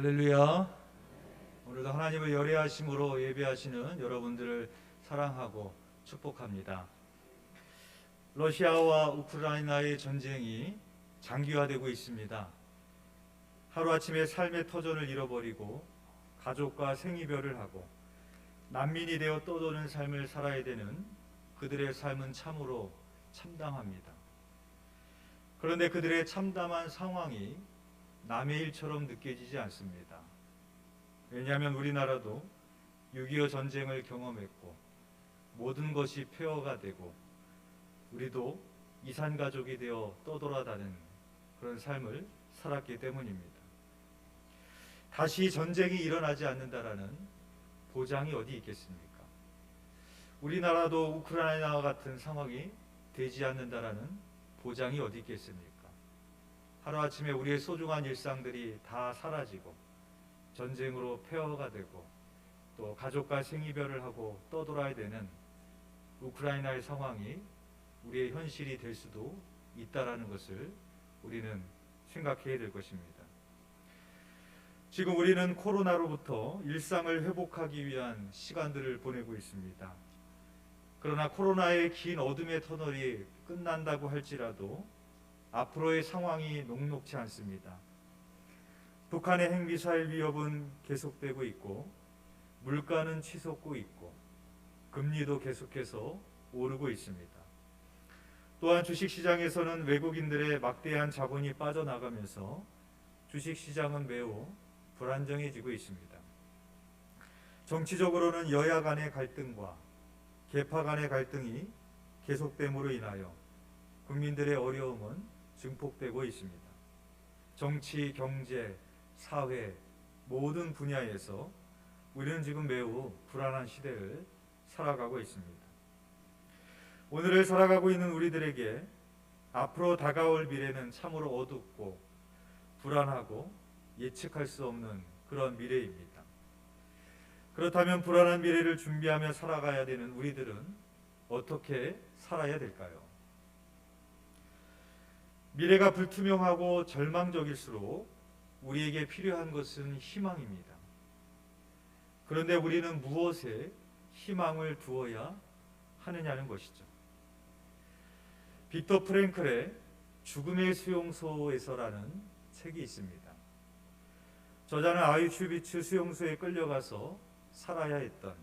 할렐루야. 오늘도 하나님을 열애하심으로 예배하시는 여러분들을 사랑하고 축복합니다. 러시아와 우크라이나의 전쟁이 장기화되고 있습니다. 하루아침에 삶의 터전을 잃어버리고 가족과 생이별을 하고 난민이 되어 떠도는 삶을 살아야 되는 그들의 삶은 참으로 참담합니다. 그런데 그들의 참담한 상황이 남의 일처럼 느껴지지 않습니다. 왜냐하면 우리나라도 6.25 전쟁을 경험했고 모든 것이 폐허가 되고 우리도 이산 가족이 되어 떠돌아다는 그런 삶을 살았기 때문입니다. 다시 전쟁이 일어나지 않는다라는 보장이 어디 있겠습니까? 우리나라도 우크라이나와 같은 상황이 되지 않는다라는 보장이 어디 있겠습니까? 하루아침에 우리의 소중한 일상들이 다 사라지고 전쟁으로 폐허가 되고 또 가족과 생이별을 하고 떠돌아야 되는 우크라이나의 상황이 우리의 현실이 될 수도 있다라는 것을 우리는 생각해야 될 것입니다. 지금 우리는 코로나로부터 일상을 회복하기 위한 시간들을 보내고 있습니다. 그러나 코로나의 긴 어둠의 터널이 끝난다고 할지라도 앞으로의 상황이 녹록지 않습니다. 북한의 핵미사일 위협은 계속되고 있고 물가는 치솟고 있고 금리도 계속해서 오르고 있습니다. 또한 주식시장에서는 외국인들의 막대한 자본이 빠져나가면서 주식시장은 매우 불안정해지고 있습니다. 정치적으로는 여야 간의 갈등과 계파 간의 갈등이 계속됨으로 인하여 국민들의 어려움은 증폭되고 있습니다. 정치, 경제, 사회 모든 분야에서 우리는 지금 매우 불안한 시대를 살아가고 있습니다. 오늘을 살아가고 있는 우리들에게 앞으로 다가올 미래는 참으로 어둡고 불안하고 예측할 수 없는 그런 미래입니다. 그렇다면 불안한 미래를 준비하며 살아가야 되는 우리들은 어떻게 살아야 될까요? 미래가 불투명하고 절망적일수록 우리에게 필요한 것은 희망입니다. 그런데 우리는 무엇에 희망을 두어야 하느냐는 것이죠. 빅터 프랭클의 죽음의 수용소에서라는 책이 있습니다. 저자는 아이슈비츠 수용소에 끌려가서 살아야 했던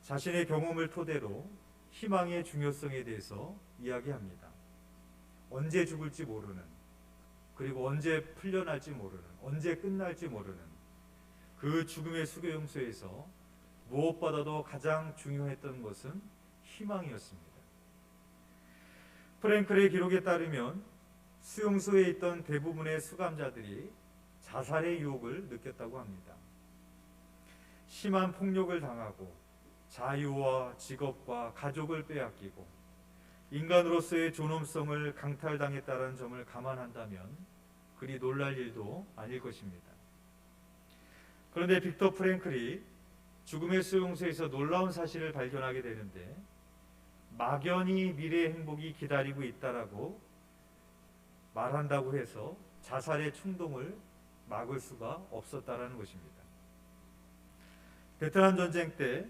자신의 경험을 토대로 희망의 중요성에 대해서 이야기합니다. 언제 죽을지 모르는 그리고 언제 풀려날지 모르는 언제 끝날지 모르는 그 죽음의 수용소에서 무엇보다도 가장 중요했던 것은 희망이었습니다. 프랭클의 기록에 따르면 수용소에 있던 대부분의 수감자들이 자살의 유혹을 느꼈다고 합니다. 심한 폭력을 당하고 자유와 직업과 가족을 빼앗기고 인간으로서의 존엄성을 강탈당했다는 점을 감안한다면 그리 놀랄 일도 아닐 것입니다. 그런데 빅터 프랭클이 죽음의 수용소에서 놀라운 사실을 발견하게 되는데 막연히 미래의 행복이 기다리고 있다라고 말한다고 해서 자살의 충동을 막을 수가 없었다라는 것입니다. 베트남 전쟁 때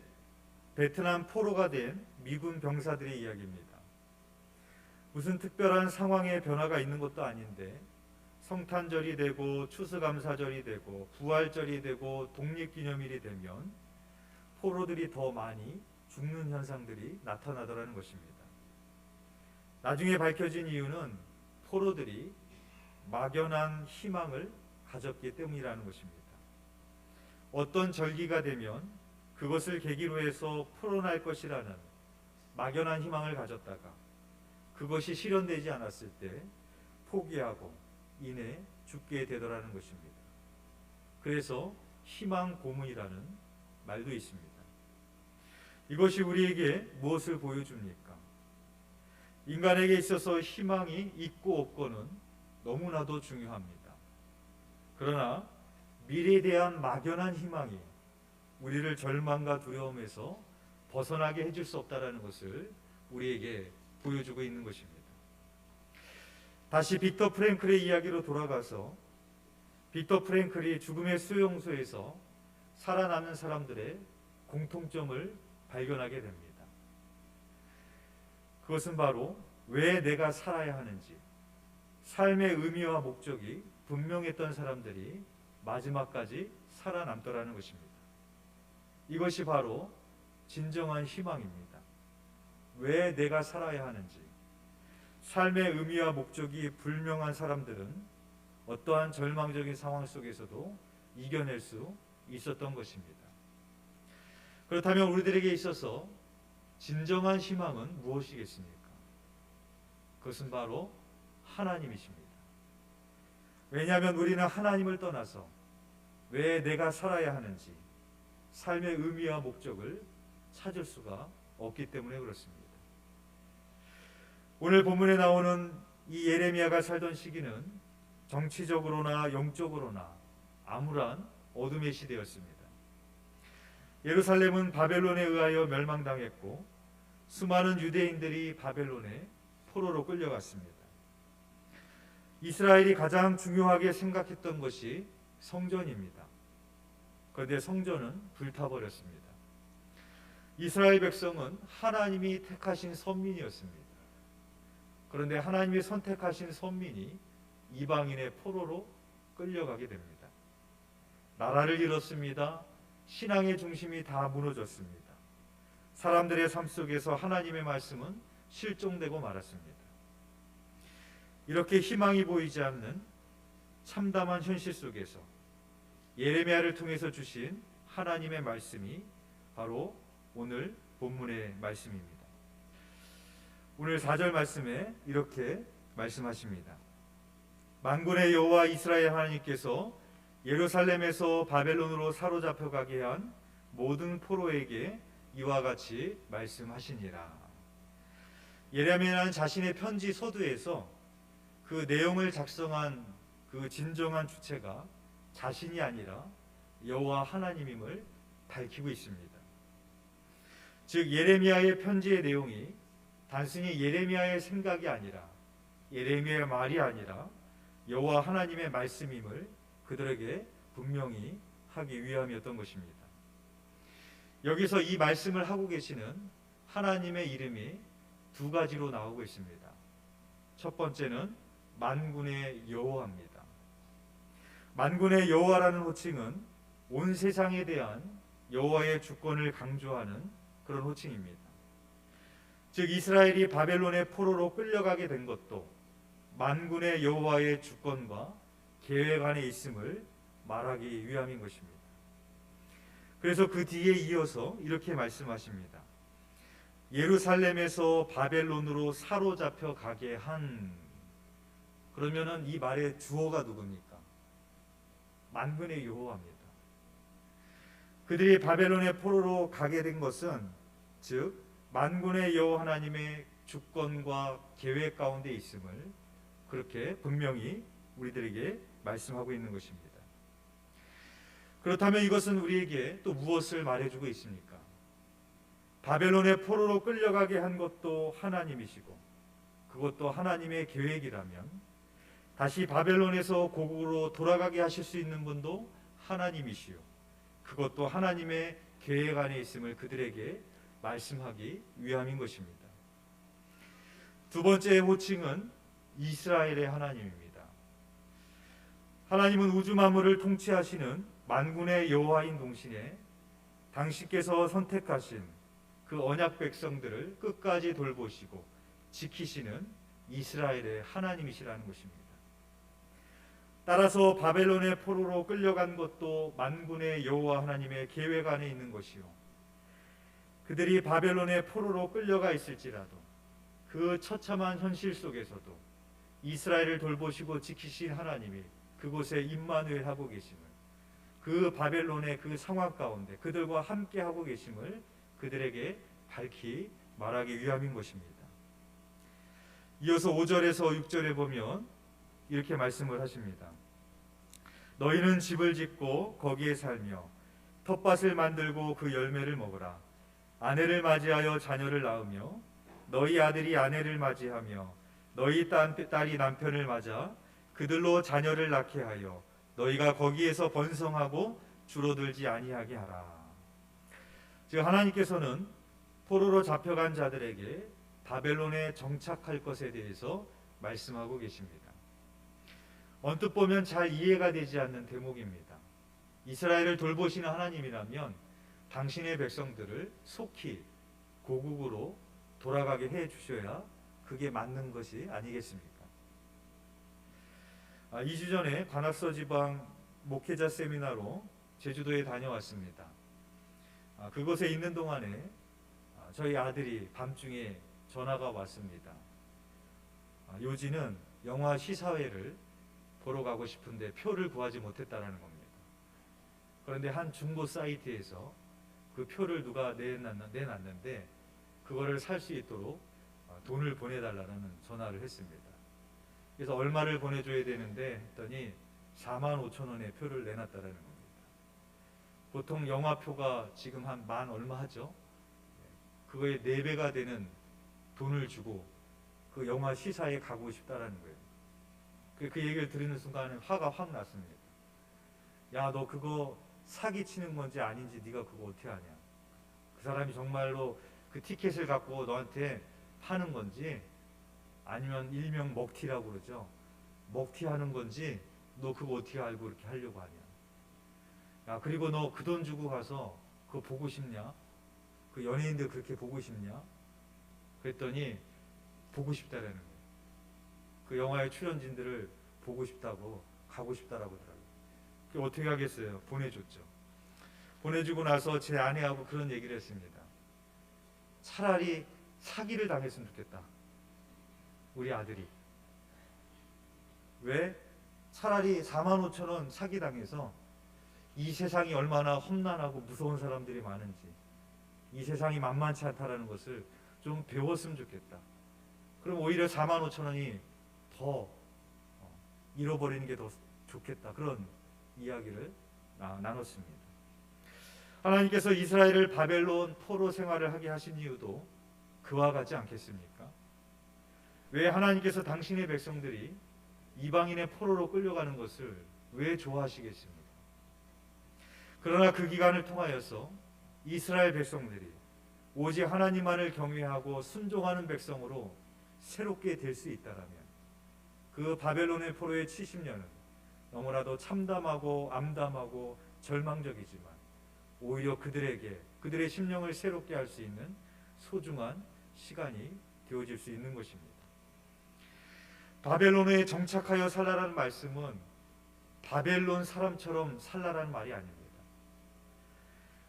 베트남 포로가 된 미군 병사들의 이야기입니다. 무슨 특별한 상황의 변화가 있는 것도 아닌데 성탄절이 되고 추수감사절이 되고 부활절이 되고 독립기념일이 되면 포로들이 더 많이 죽는 현상들이 나타나더라는 것입니다. 나중에 밝혀진 이유는 포로들이 막연한 희망을 가졌기 때문이라는 것입니다. 어떤 절기가 되면 그것을 계기로 해서 풀어날 것이라는 막연한 희망을 가졌다가 그것이 실현되지 않았을 때 포기하고 이내 죽게 되더라는 것입니다. 그래서 희망 고문이라는 말도 있습니다. 이것이 우리에게 무엇을 보여줍니까? 인간에게 있어서 희망이 있고 없고는 너무나도 중요합니다. 그러나 미래에 대한 막연한 희망이 우리를 절망과 두려움에서 벗어나게 해줄 수 없다라는 것을 우리에게 보여주고 있는 것입니다. 다시 빅터 프랭클의 이야기로 돌아가서 빅터 프랭클이 죽음의 수용소에서 살아남는 사람들의 공통점을 발견하게 됩니다. 그것은 바로 왜 내가 살아야 하는지, 삶의 의미와 목적이 분명했던 사람들이 마지막까지 살아남더라는 것입니다. 이것이 바로 진정한 희망입니다. 왜 내가 살아야 하는지, 삶의 의미와 목적이 불명한 사람들은 어떠한 절망적인 상황 속에서도 이겨낼 수 있었던 것입니다. 그렇다면 우리들에게 있어서 진정한 희망은 무엇이겠습니까? 그것은 바로 하나님이십니다. 왜냐하면 우리는 하나님을 떠나서 왜 내가 살아야 하는지 삶의 의미와 목적을 찾을 수가 없기 때문에 그렇습니다. 오늘 본문에 나오는 이 예레미야가 살던 시기는 정치적으로나 영적으로나 암울한 어둠의 시대였습니다. 예루살렘은 바벨론에 의하여 멸망당했고 수많은 유대인들이 바벨론에 포로로 끌려갔습니다. 이스라엘이 가장 중요하게 생각했던 것이 성전입니다. 그런데 성전은 불타버렸습니다. 이스라엘 백성은 하나님이 택하신 선민이었습니다. 그런데 하나님이 선택하신 선민이 이방인의 포로로 끌려가게 됩니다. 나라를 잃었습니다. 신앙의 중심이 다 무너졌습니다. 사람들의 삶 속에서 하나님의 말씀은 실종되고 말았습니다. 이렇게 희망이 보이지 않는 참담한 현실 속에서 예레미야를 통해서 주신 하나님의 말씀이 바로 오늘 본문의 말씀입니다. 오늘 4절 말씀에 이렇게 말씀하십니다. 만군의 여호와 이스라엘 하나님께서 예루살렘에서 바벨론으로 사로잡혀 가게 한 모든 포로에게 이와 같이 말씀하시니라. 예레미야는 자신의 편지 서두에서 그 내용을 작성한 그 진정한 주체가 자신이 아니라 여호와 하나님임을 밝히고 있습니다. 즉 예레미야의 편지의 내용이 단순히 예레미야의 생각이 아니라 예레미야의 말이 아니라 여호와 하나님의 말씀임을 그들에게 분명히 하기 위함이었던 것입니다. 여기서 이 말씀을 하고 계시는 하나님의 이름이 두 가지로 나오고 있습니다. 첫 번째는 만군의 여호와입니다. 만군의 여호와라는 호칭은 온 세상에 대한 여호와의 주권을 강조하는 그런 호칭입니다. 즉 이스라엘이 바벨론의 포로로 끌려가게 된 것도 만군의 여호와의 주권과 계획 안에 있음을 말하기 위함인 것입니다. 그래서 그 뒤에 이어서 이렇게 말씀하십니다. 예루살렘에서 바벨론으로 사로잡혀 가게 한 그러면은 이 말의 주어가 누굽니까? 만군의 여호와입니다. 그들이 바벨론의 포로로 가게 된 것은 즉 만군의 여호와 하나님의 주권과 계획 가운데 있음을 그렇게 분명히 우리들에게 말씀하고 있는 것입니다. 그렇다면 이것은 우리에게 또 무엇을 말해주고 있습니까? 바벨론의 포로로 끌려가게 한 것도 하나님이시고 그것도 하나님의 계획이라면 다시 바벨론에서 고국으로 돌아가게 하실 수 있는 분도 하나님이시요 그것도 하나님의 계획 안에 있음을 그들에게 말씀하기 위함인 것입니다. 두 번째 호칭은 이스라엘의 하나님입니다. 하나님은 우주 만물을 통치하시는 만군의 여호와인 동시에 당신께서 선택하신 그 언약 백성들을 끝까지 돌보시고 지키시는 이스라엘의 하나님이시라는 것입니다. 따라서 바벨론의 포로로 끌려간 것도 만군의 여호와 하나님의 계획 안에 있는 것이요. 그들이 바벨론의 포로로 끌려가 있을지라도 그 처참한 현실 속에서도 이스라엘을 돌보시고 지키신 하나님이 그곳에 임마누엘 하고 계심을 그 바벨론의 그 상황 가운데 그들과 함께 하고 계심을 그들에게 밝히 말하기 위함인 것입니다. 이어서 5절에서 6절에 보면 이렇게 말씀을 하십니다. 너희는 집을 짓고 거기에 살며 텃밭을 만들고 그 열매를 먹으라. 아내를 맞이하여 자녀를 낳으며 너희 아들이 아내를 맞이하며 너희 딸이 남편을 맞아 그들로 자녀를 낳게 하여 너희가 거기에서 번성하고 줄어들지 아니하게 하라. 즉 하나님께서는 포로로 잡혀간 자들에게 바벨론에 정착할 것에 대해서 말씀하고 계십니다. 언뜻 보면 잘 이해가 되지 않는 대목입니다. 이스라엘을 돌보시는 하나님이라면 당신의 백성들을 속히 고국으로 돌아가게 해 주셔야 그게 맞는 것이 아니겠습니까? 아, 2주 전에 관악서 지방 목회자 세미나로 제주도에 다녀왔습니다. 아, 그곳에 있는 동안에 아, 저희 아들이 밤중에 전화가 왔습니다. 아, 요지는 영화 시사회를 보러 가고 싶은데 표를 구하지 못했다라는 겁니다. 그런데 한 중고 사이트에서 그 표를 누가 내놨- 내놨는 데 그거를 살 수 있도록 어, 돈을 보내달라는 전화를 했습니다. 그래서 얼마를 보내줘야 되는데 했더니 4만 5천 원의 표를 내놨다라는 겁니다. 보통 영화표가 지금 한 만 얼마 하죠? 그거의 4배가 되는 돈을 주고 그 영화 시사에 가고 싶다라는 거예요. 그, 그 얘기를 들으는 순간에 화가 확 났습니다. 야, 너 그거 사기 치는 건지 아닌지 네가 그거 어떻게 아냐? 그 사람이 정말로 그 티켓을 갖고 너한테 파는 건지 아니면 일명 먹튀라고 그러죠. 먹튀 하는 건지 너 그거 어떻게 알고 이렇게 하려고 하냐? 야, 그리고 너 그 돈 주고 가서 그거 보고 싶냐? 그 연예인들 그렇게 보고 싶냐? 그랬더니 보고 싶다라는 거예요. 그 영화의 출연진들을 보고 싶다고 가고 싶다라고 어떻게 하겠어요? 보내줬죠. 보내주고 나서 제 아내하고 그런 얘기를 했습니다. 차라리 사기를 당했으면 좋겠다. 우리 아들이. 왜? 차라리 4만 5천 원 사기 당해서 이 세상이 얼마나 험난하고 무서운 사람들이 많은지 이 세상이 만만치 않다라는 것을 좀 배웠으면 좋겠다. 그럼 오히려 4만 5천 원이 더 어, 잃어버리는 게 더 좋겠다. 그런 이야기를 나- 나눴습니다. 하나님께서 이스라엘을 바벨론 포로 생활을 하게 하신 이유도 그와 같지 않겠습니까? 왜 하나님께서 당신의 백성들이 이방인의 포로로 끌려가는 것을 왜 좋아하시겠습니까? 그러나 그 기간을 통하여서 이스라엘 백성들이 오직 하나님만을 경외하고 순종하는 백성으로 새롭게 될 수 있다라면 그 바벨론의 포로의 70년은 너무나도 참담하고 암담하고 절망적이지만 오히려 그들에게 그들의 심령을 새롭게 할 수 있는 소중한 시간이 되어질 수 있는 것입니다. 바벨론에 정착하여 살라라는 말씀은 바벨론 사람처럼 살라라는 말이 아닙니다.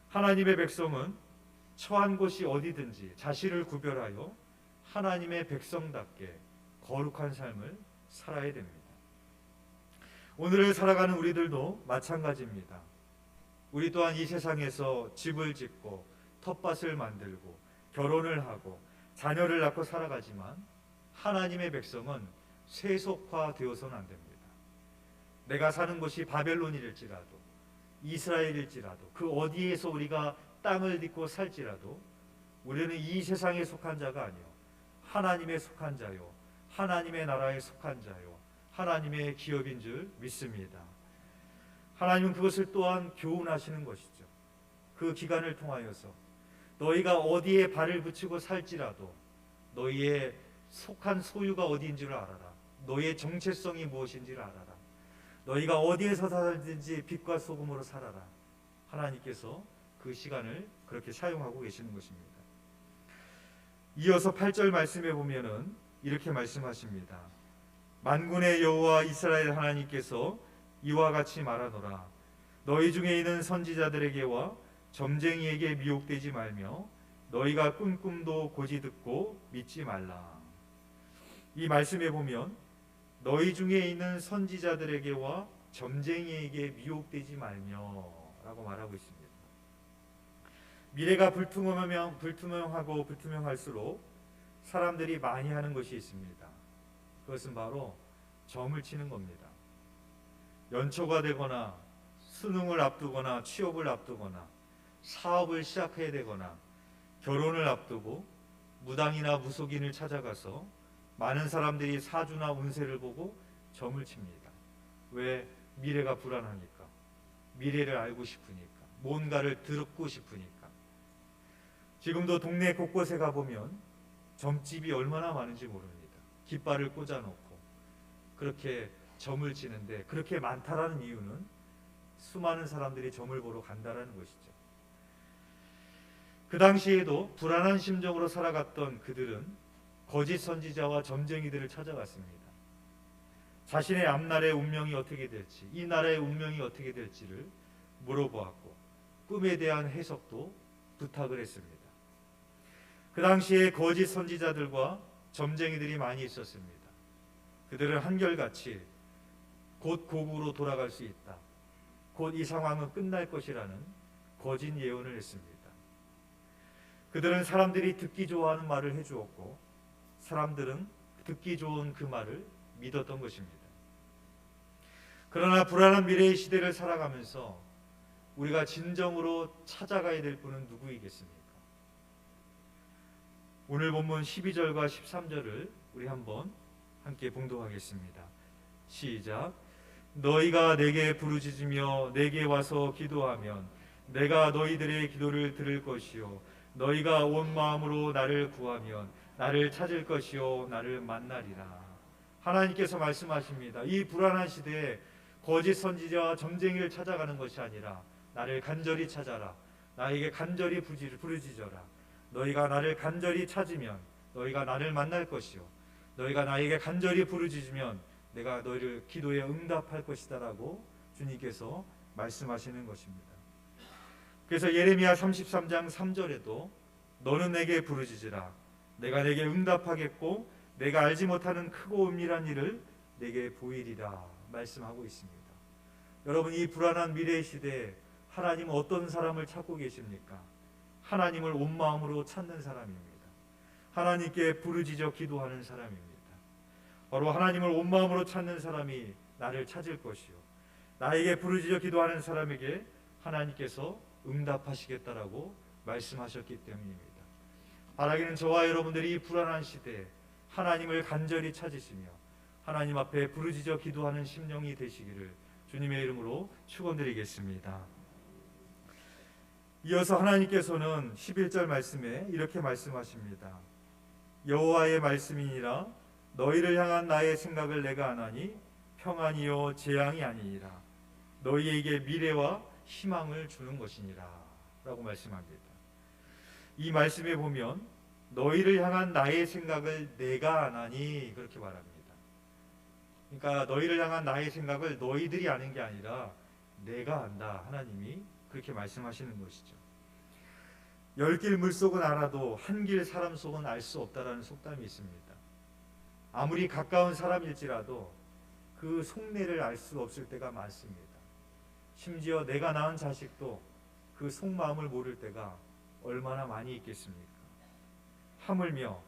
하나님의 백성은 처한 곳이 어디든지 자신을 구별하여 하나님의 백성답게 거룩한 삶을 살아야 됩니다. 오늘을 살아가는 우리들도 마찬가지입니다. 우리 또한 이 세상에서 집을 짓고 텃밭을 만들고 결혼을 하고 자녀를 낳고 살아가지만 하나님의 백성은 세속화되어서는 안 됩니다. 내가 사는 곳이 바벨론일지라도 이스라엘일지라도 그 어디에서 우리가 땅을 딛고 살지라도 우리는 이 세상에 속한 자가 아니요 하나님의 속한 자요 하나님의 나라에 속한 자요 하나님의 기업인 줄 믿습니다. 하나님은 그것을 또한 교훈하시는 것이죠. 그 기간을 통하여서 너희가 어디에 발을 붙이고 살지라도 너희의 속한 소유가 어디인지를 알아라. 너희의 정체성이 무엇인지를 알아라. 너희가 어디에서 살든지 빛과 소금으로 살아라. 하나님께서 그 시간을 그렇게 사용하고 계시는 것입니다. 이어서 8절 말씀에 보면은 이렇게 말씀하십니다. 만군의 여호와 이스라엘 하나님께서 이와 같이 말하노라 너희 중에 있는 선지자들에게와 점쟁이에게 미혹되지 말며 너희가 꾼 꿈도 고지 듣고 믿지 말라. 이 말씀에 보면 너희 중에 있는 선지자들에게와 점쟁이에게 미혹되지 말며라고 말하고 있습니다. 미래가 불투명하면 불투명하고 불투명할수록 사람들이 많이 하는 것이 있습니다. 그것은 바로 점을 치는 겁니다. 연초가 되거나 수능을 앞두거나 취업을 앞두거나 사업을 시작해야 되거나 결혼을 앞두고 무당이나 무속인을 찾아가서 많은 사람들이 사주나 운세를 보고 점을 칩니다. 왜 미래가 불안하니까. 미래를 알고 싶으니까. 뭔가를 듣고 싶으니까. 지금도 동네 곳곳에 가보면 점집이 얼마나 많은지 모릅니다. 깃발을 꽂아놓고 그렇게 점을 치는데 그렇게 많다라는 이유는 수많은 사람들이 점을 보러 간다라는 것이죠. 그 당시에도 불안한 심정으로 살아갔던 그들은 거짓 선지자와 점쟁이들을 찾아갔습니다. 자신의 앞날의 운명이 어떻게 될지, 이 나라의 운명이 어떻게 될지를 물어보았고 꿈에 대한 해석도 부탁을 했습니다. 그 당시에 거짓 선지자들과 점쟁이들이 많이 있었습니다. 그들은 한결같이 곧 고국으로 돌아갈 수 있다. 곧 이 상황은 끝날 것이라는 거짓 예언을 했습니다. 그들은 사람들이 듣기 좋아하는 말을 해주었고 사람들은 듣기 좋은 그 말을 믿었던 것입니다. 그러나 불안한 미래의 시대를 살아가면서 우리가 진정으로 찾아가야 될 분은 누구이겠습니까? 오늘 본문 12절과 13절을 우리 한번 함께 봉독하겠습니다. 시작. 너희가 내게 부르짖으며 내게 와서 기도하면 내가 너희들의 기도를 들을 것이요 너희가 온 마음으로 나를 구하면 나를 찾을 것이요 나를 만나리라. 하나님께서 말씀하십니다. 이 불안한 시대에 거짓 선지자와 점쟁이를 찾아가는 것이 아니라 나를 간절히 찾아라. 나에게 간절히 부르짖어라. 너희가 나를 간절히 찾으면 너희가 나를 만날 것이요 너희가 나에게 간절히 부르짖으면 내가 너희를 기도에 응답할 것이다라고 주님께서 말씀하시는 것입니다. 그래서 예레미야 33장 3절에도 너는 내게 부르짖으라 내가 내게 응답하겠고 내가 알지 못하는 크고 은밀한 일을 내게 보이리라 말씀하고 있습니다. 여러분 이 불안한 미래 시대에 하나님은 어떤 사람을 찾고 계십니까? 하나님을 온 마음으로 찾는 사람입니다. 하나님께 부르짖어 기도하는 사람입니다. 바로 하나님을 온 마음으로 찾는 사람이 나를 찾을 것이요. 나에게 부르짖어 기도하는 사람에게 하나님께서 응답하시겠다라고 말씀하셨기 때문입니다. 바라기는 저와 여러분들이 이 불안한 시대에 하나님을 간절히 찾으시며 하나님 앞에 부르짖어 기도하는 심령이 되시기를 주님의 이름으로 축원드리겠습니다. 이어서 하나님께서는 11절 말씀에 이렇게 말씀하십니다. 여호와의 말씀이니라 너희를 향한 나의 생각을 내가 아나니 평안이요 재앙이 아니니라 너희에게 미래와 희망을 주는 것이니라 라고 말씀합니다. 이 말씀에 보면 너희를 향한 나의 생각을 내가 아나니 그렇게 말합니다. 그러니까 너희를 향한 나의 생각을 너희들이 아는 게 아니라 내가 안다 하나님이 그렇게 말씀하시는 것이죠. 열길 물속은 알아도 한 길 사람 속은 알 수 없다라는 속담이 있습니다. 아무리 가까운 사람일지라도 그 속내를 알 수 없을 때가 많습니다. 심지어 내가 낳은 자식도 그 속마음을 모를 때가 얼마나 많이 있겠습니까? 하물며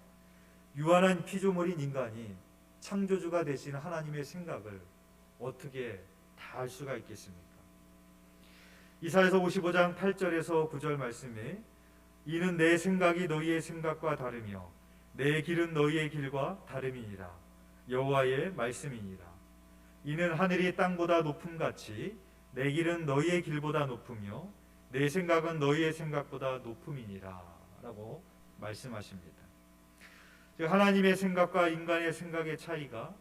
유한한 피조물인 인간이 창조주가 되신 하나님의 생각을 어떻게 다 알 수가 있겠습니까? 이사에서 55장 8절에서 9절 말씀에 이는 내 생각이 너희의 생각과 다르며 내 길은 너희의 길과 다름이니라 여호와의 말씀이니라 이는 하늘이 땅보다 높음 같이 내 길은 너희의 길보다 높으며 내 생각은 너희의 생각보다 높음이니라라고 말씀하십니다. 즉 하나님의 생각과 인간의 생각의 차이가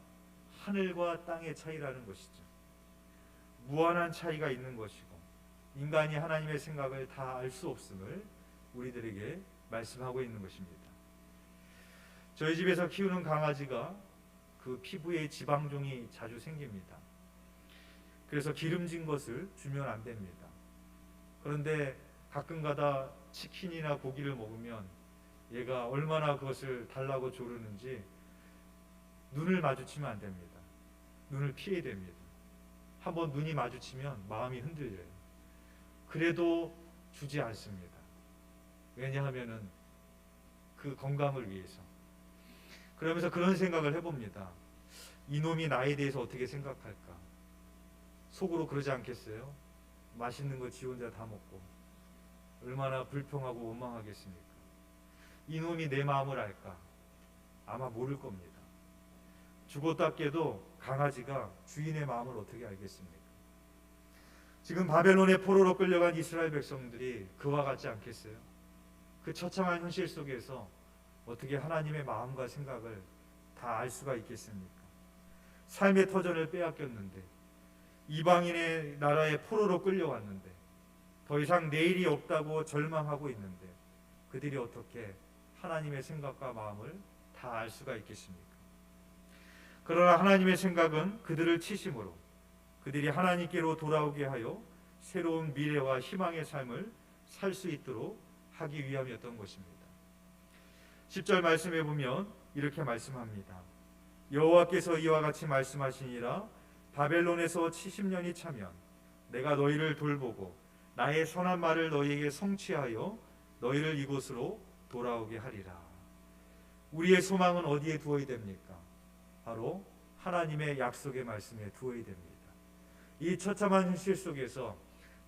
하늘과 땅의 차이라는 것이죠. 무한한 차이가 있는 것이고 인간이 하나님의 생각을 다 알 수 없음을 우리들에게 말씀하고 있는 것입니다. 저희 집에서 키우는 강아지가 그 피부에 지방종이 자주 생깁니다. 그래서 기름진 것을 주면 안 됩니다. 그런데 가끔가다 치킨이나 고기를 먹으면 얘가 얼마나 그것을 달라고 조르는지 눈을 마주치면 안 됩니다. 눈을 피해야 됩니다. 한번 눈이 마주치면 마음이 흔들려요. 그래도 주지 않습니다. 왜냐하면은 그 건강을 위해서. 그러면서 그런 생각을 해봅니다. 이놈이 나에 대해서 어떻게 생각할까? 속으로 그러지 않겠어요? 맛있는 거 지 혼자 다 먹고 얼마나 불평하고 원망하겠습니까? 이놈이 내 마음을 알까? 아마 모를 겁니다. 죽었다 깨도 강아지가 주인의 마음을 어떻게 알겠습니까? 지금 바벨론의 포로로 끌려간 이스라엘 백성들이 그와 같지 않겠어요? 그 처참한 현실 속에서 어떻게 하나님의 마음과 생각을 다 알 수가 있겠습니까? 삶의 터전을 빼앗겼는데 이방인의 나라에 포로로 끌려왔는데 더 이상 내일이 없다고 절망하고 있는데 그들이 어떻게 하나님의 생각과 마음을 다 알 수가 있겠습니까? 그러나 하나님의 생각은 그들을 치심으로 그들이 하나님께로 돌아오게 하여 새로운 미래와 희망의 삶을 살 수 있도록 하기 위함이었던 것입니다. 10절 말씀해 보면 이렇게 말씀합니다. 여호와께서 이와 같이 말씀하시니라 바벨론에서 70년이 차면 내가 너희를 돌보고 나의 선한 말을 너희에게 성취하여 너희를 이곳으로 돌아오게 하리라. 우리의 소망은 어디에 두어야 됩니까? 바로 하나님의 약속의 말씀에 두어야 됩니다. 이 처참한 현실 속에서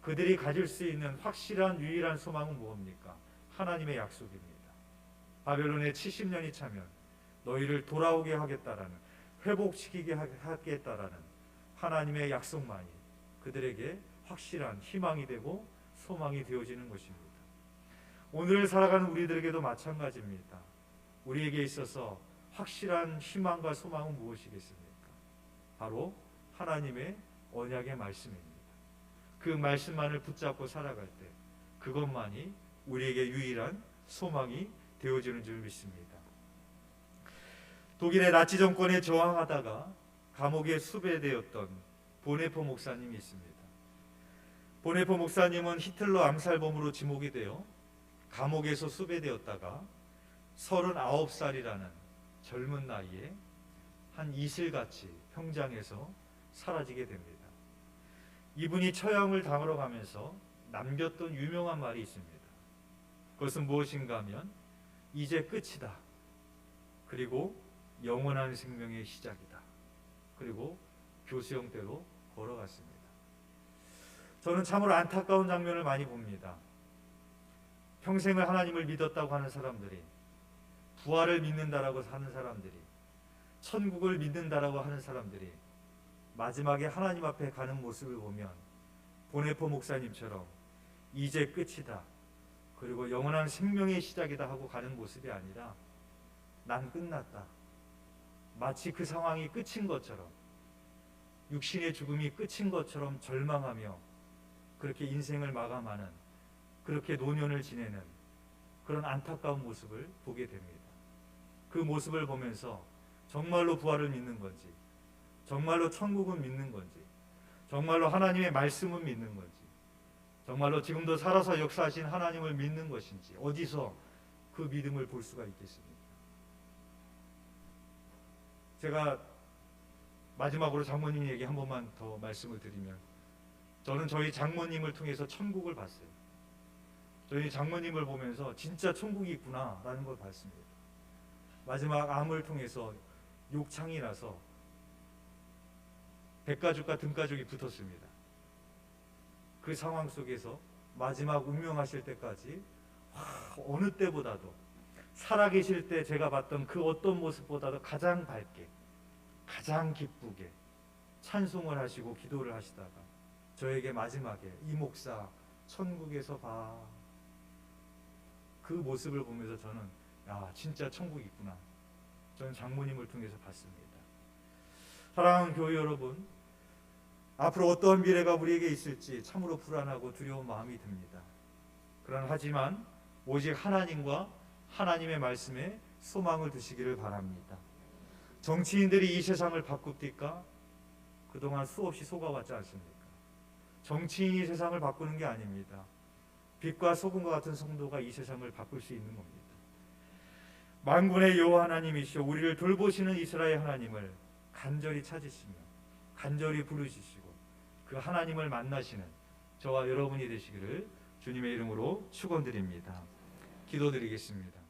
그들이 가질 수 있는 확실한 유일한 소망은 무엇입니까? 하나님의 약속입니다. 바벨론에 70년이 차면 너희를 돌아오게 하겠다라는 회복시키게 하겠다라는 하나님의 약속만이 그들에게 확실한 희망이 되고 소망이 되어지는 것입니다. 오늘 살아가는 우리들에게도 마찬가지입니다. 우리에게 있어서 확실한 희망과 소망은 무엇이겠습니까? 바로 하나님의 언약의 말씀입니다. 그 말씀만을 붙잡고 살아갈 때 그것만이 우리에게 유일한 소망이 되어지는 줄 믿습니다. 독일의 나치 정권에 저항하다가 감옥에 수배되었던 보네포 목사님이 있습니다. 보네포 목사님은 히틀러 암살범으로 지목이 되어 감옥에서 수배되었다가 39살이라는 젊은 나이에 한 이슬같이 평장에서 사라지게 됩니다. 이분이 처형을 당하러 가면서 남겼던 유명한 말이 있습니다. 그것은 무엇인가 하면 이제 끝이다. 그리고 영원한 생명의 시작이다. 그리고 교수형대로 걸어갔습니다. 저는 참으로 안타까운 장면을 많이 봅니다. 평생을 하나님을 믿었다고 하는 사람들이 부활을 믿는다라고 하는 사람들이 천국을 믿는다라고 하는 사람들이 마지막에 하나님 앞에 가는 모습을 보면 보네포 목사님처럼 이제 끝이다. 그리고 영원한 생명의 시작이다 하고 가는 모습이 아니라 난 끝났다. 마치 그 상황이 끝인 것처럼 육신의 죽음이 끝인 것처럼 절망하며 그렇게 인생을 마감하는 그렇게 노년을 지내는 그런 안타까운 모습을 보게 됩니다. 그 모습을 보면서 정말로 부활을 믿는 건지 정말로 천국은 믿는 건지 정말로 하나님의 말씀은 믿는 건지 정말로 지금도 살아서 역사하신 하나님을 믿는 것인지 어디서 그 믿음을 볼 수가 있겠습니까? 제가 마지막으로 장모님 얘기 한 번만 더 말씀을 드리면 저는 저희 장모님을 통해서 천국을 봤어요. 저희 장모님을 보면서 진짜 천국이 있구나라는 걸 봤습니다. 마지막 암을 통해서 욕창이 나서 백가죽과 등가죽이 붙었습니다. 그 상황 속에서 마지막 운명하실 때까지 와, 어느 때보다도 살아계실 때 제가 봤던 그 어떤 모습보다도 가장 밝게 가장 기쁘게 찬송을 하시고 기도를 하시다가 저에게 마지막에 이 목사 천국에서 봐. 그 모습을 보면서 저는 야 진짜 천국 있구나. 저는 장모님을 통해서 봤습니다. 사랑하는 교회 여러분, 앞으로 어떠한 미래가 우리에게 있을지 참으로 불안하고 두려운 마음이 듭니다. 그러나 하지만 오직 하나님과 하나님의 말씀에 소망을 두시기를 바랍니다. 정치인들이 이 세상을 바꿉니까? 그동안 수없이 속아왔지 않습니까? 정치인이 세상을 바꾸는 게 아닙니다. 빛과 소금과 같은 성도가 이 세상을 바꿀 수 있는 겁니다. 만군의 여호와 하나님이시여 우리를 돌보시는 이스라엘 하나님을 간절히 찾으시며 간절히 부르시고 그 하나님을 만나시는 저와 여러분이 되시기를 주님의 이름으로 축원드립니다. 기도드리겠습니다.